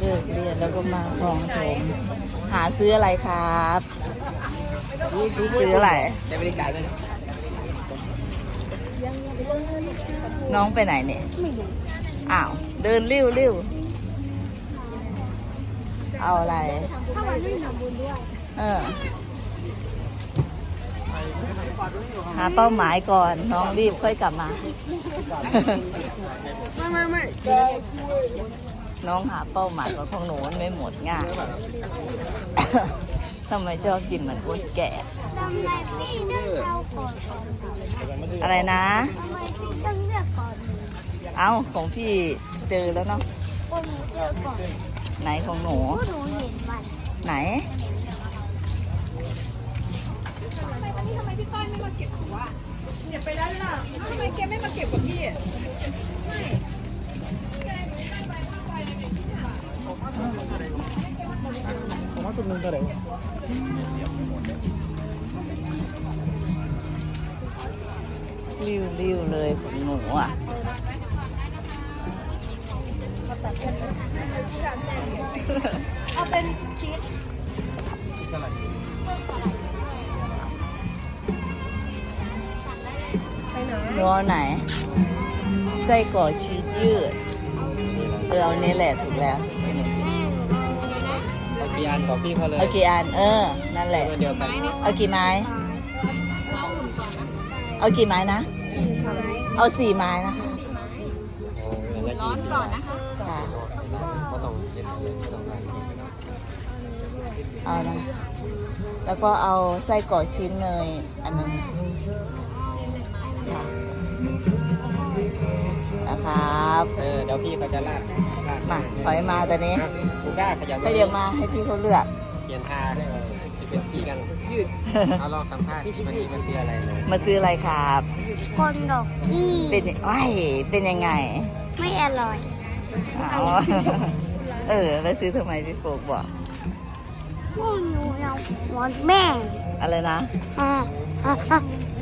เลิกเรียนแล้วก็มาคลองถมหาซื้ออะไรครับซื้ออะไรใช้บริการด้วยน้องไปไหนเนี่ยอ้าว เดินริ้วริ้วเอาอะไรถ้าวันนี้ทำบุญด้วยเออ หาเป้าหมายก่อนน้องรีบค่อยกลับมา ไม่ไม่ไม่น้องหาเป้าหมายของของหนูมันไม่หมดง่ายทำไมชอบกินเหมือนคนแก่ทำไมพี่เลือกเราก่อนก่อนอะไรนะทำไมพี่ต้องเลือกก่อนเอ้าของพี่เจอแล้วเนาะคนหนูเจอก่อนไหนของหนูผู้หนูเห็นมันไหน ทำไมวันนี้ทำไมพี่ก้อยไม่มาเก็บหัวเก็บไปแล้วล่ะทำไมแกไม่มาเก็บกับพี่ผมว่าตุ่มนึงเท่าไหร่ริ้วริ้วเลยของหนูอะเอาเป็นชีสเท่าไหร่ หนูเอาไหน ไส้กรอกชีสยืดเออเอานี่แหละถูกแล้วแม่หนูเอาเลยนะเอากี่อันบอกพี่เขาเลยเอากี่อันเออ นั่นแหละ เดียวกันเอากี่ไม้ เอากี่ไม้นะ เอาสี่ไม้นะคะร้อนก่อนนะค่ะก็ต้องเย็นเลยก็ต้องการเอานะแล้วก็เอาไส้กรอกชิ้นเนยอันหนึงค่ะ นะครับเออเดี๋ยวพี่เขาจะลาดลาดมาถอยมาตอนนี้กูกล้าขยับก็ยังมาให้พี่เขาเลือก เปลี่ยนท่าได้เลยจะเป็นที่กันยืดเอาลองสัมภาษณ์วันนี้มาซื้ออะไรเลยมาซื้ออะไรครับ คนดอกที่เป็นว้ายเป็นยังไงไม่อร่อย อ๋อเออแล้วซื้อทำไมพี่โฟกบอกพวกหนูเราหวานแม่อะไรนะ อ่าอ่าอ่า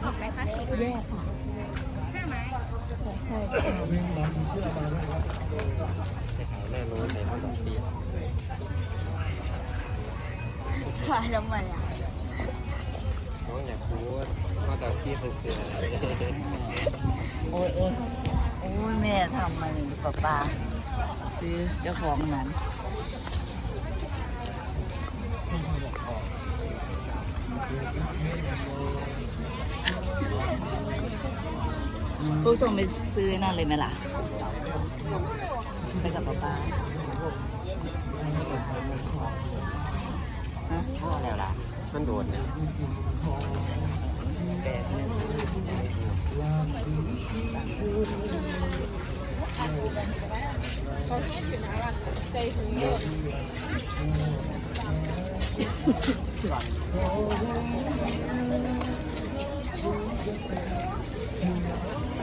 ยร์ลงบังไหมล่ะท็อปปิ้งแยกออกไหมคะสีแยกค่ะใช่ไปขายแน่นอนใส่ข้าวดอกซีถ่ายทำไมอะน้องอยากรู้ว่าข้าวดอกซีมันคืออะไรโอ้ยโอ้ยโอ้ยแม่ทำมาหนึ่งป้าป้าซื้อเจ้าของนั้น พวกส่งไปซื้อนั่นเลยไหมล่ะ ไปกับป้าป้าฮะพ่อแล้วล่ะ มันโดดเนี่ยแบบนึง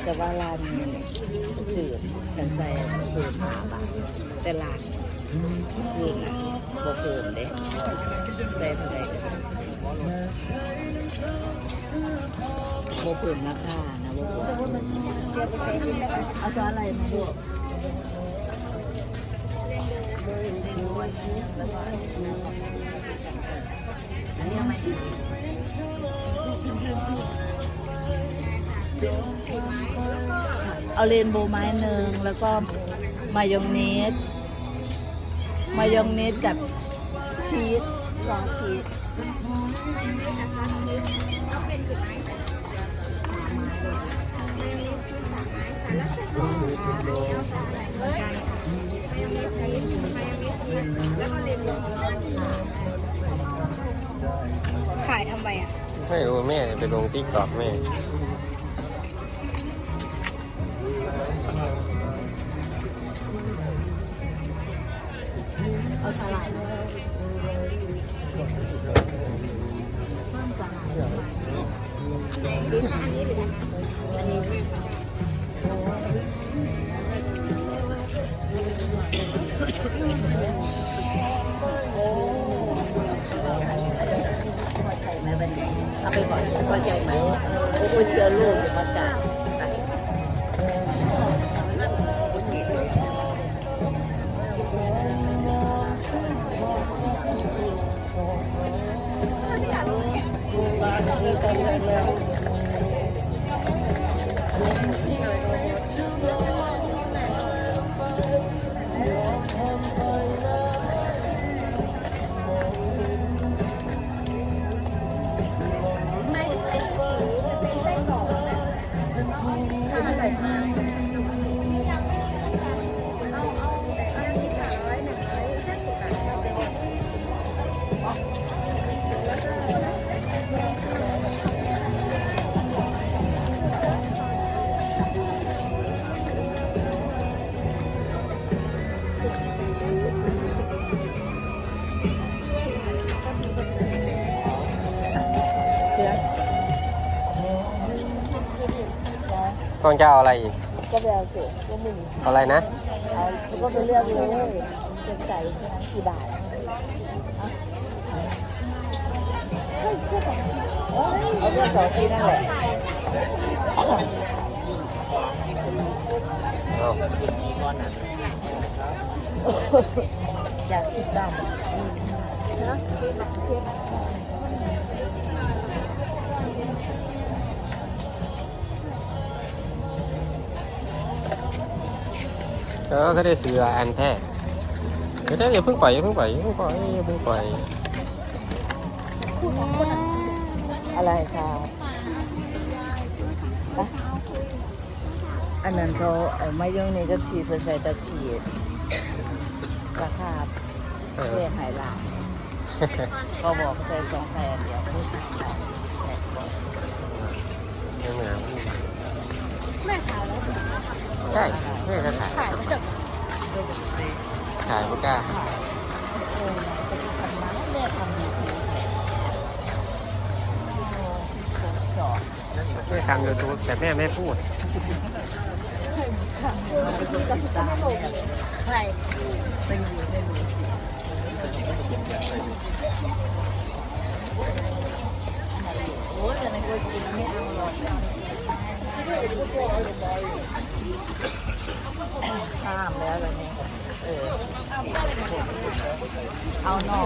แต่ว่าร้านนี้คือกันใส่คือหาบาทแต่ร้านคือนะบ่เพิ่มเด้ใส่เท่าไหร่ก็ได้โบเปิดราคานะโบเปิดเอาซอสอะไรมาลูกอันนี้เอามาอีก เอาเรนโบว์ไม้หนึ่งแล้วก็มายองเนสมายองเนสกับชีสซอชีสขายทำไมอะ ไม่รู้แม่ไปลงติ๊กตอกแม่ เอาสลายเพิ่มสลายไหมอันนี้หรืออันนี้พอใจไหมวันนี้เอาไปก่อนพอใจไหมโอ้เชื้อโรคจะมาจาก ฟองจะเอาอะไรอีกก็ไปเอาเสร็จก็มึงเอาอะไรนะเอาก็ไปเลือกเลยจะใส่กี่บาทเอาเลือกสองชิ้นนั่นแหละเอาอยากกินบ้างนะ แล้วก็ได้ซื้ออันแท้เดี๋ยวอย่าเพิ่งปล่อยอย่าเพิ่งปล่อยอย่าเพิ่งปล่อยอย่าเพิ่งปล่อยอะไรครับอันนั้นเขาเอามายองนี่กับชีสเป็นใส่ตะชีสราคาเออเพื่อหายหลายก็บอกใส่สองแสนเดียวไม่ถึงแสนแสนกว่ายังเหงา แม่ขายแล้วใช่ไม่จะถ่ายขายแล้วจะถ่ายไม่กล้าเออจะทำมาแม่ทำดีทีผมสอนแม่ทำยูทูบแต่แม่ไม่พูดใครไม่มีไม่ในมีโอ้ยแต่ในคนกินไม่เอาหรอก ข้ามแล้วอะไรเนี่ยเออ เอาหน่อ